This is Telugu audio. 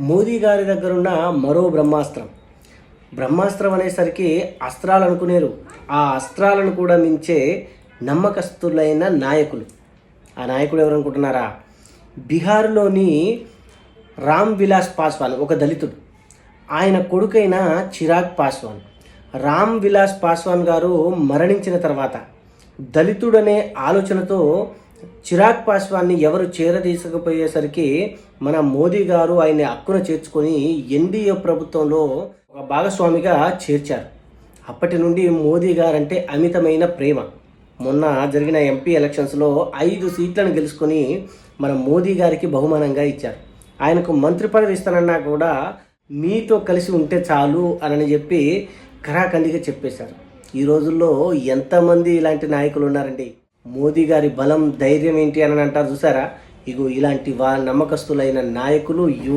మోదీ గారి దగ్గర ఉన్న మరో బ్రహ్మాస్త్రం. బ్రహ్మాస్త్రం అనేసరికి అస్త్రాలు అనుకునేరు ఆ అస్త్రాలను కూడా మించే నమ్మకస్తులైన నాయకులు. ఆ నాయకుడు ఎవరు అనుకుంటున్నారా బీహార్లోని రామ్ విలాస్ పాస్వాన్ ఒక దళితుడు. ఆయన కొడుకైన చిరాగ్ పాస్వాన్. రామ్ విలాస్ పాస్వాన్ గారు మరణించిన తర్వాత దళితుడనే ఆలోచనతో చిరాగ్ పాస్వాన్ని ఎవరు చేరదీసకపోయేసరికి మన మోదీ గారు ఆయన్ని హక్కున చేర్చుకొని ఎన్డీఏ ప్రభుత్వంలో ఒక భాగస్వామిగా చేర్చారు. అప్పటి నుండి మోదీ గారంటే అమితమైన ప్రేమ. మొన్న జరిగిన ఎంపీ ఎలక్షన్స్లో ఐదు సీట్లను గెలుచుకొని మన మోదీ గారికి బహుమానంగా ఇచ్చారు. ఆయనకు మంత్రి పదవి ఇస్తానన్నా కూడా మీతో కలిసి ఉంటే చాలు అని చెప్పి ఖరాఖండిగా చెప్పేశారు. ఈ రోజుల్లో ఎంతమంది ఇలాంటి నాయకులు ఉన్నారండి? మోదీ గారి బలం ధైర్యం ఏంటి అని అంటారు చూసారా? ఇగో ఇలాంటి వా నమ్మకస్తులైన నాయకులు యువ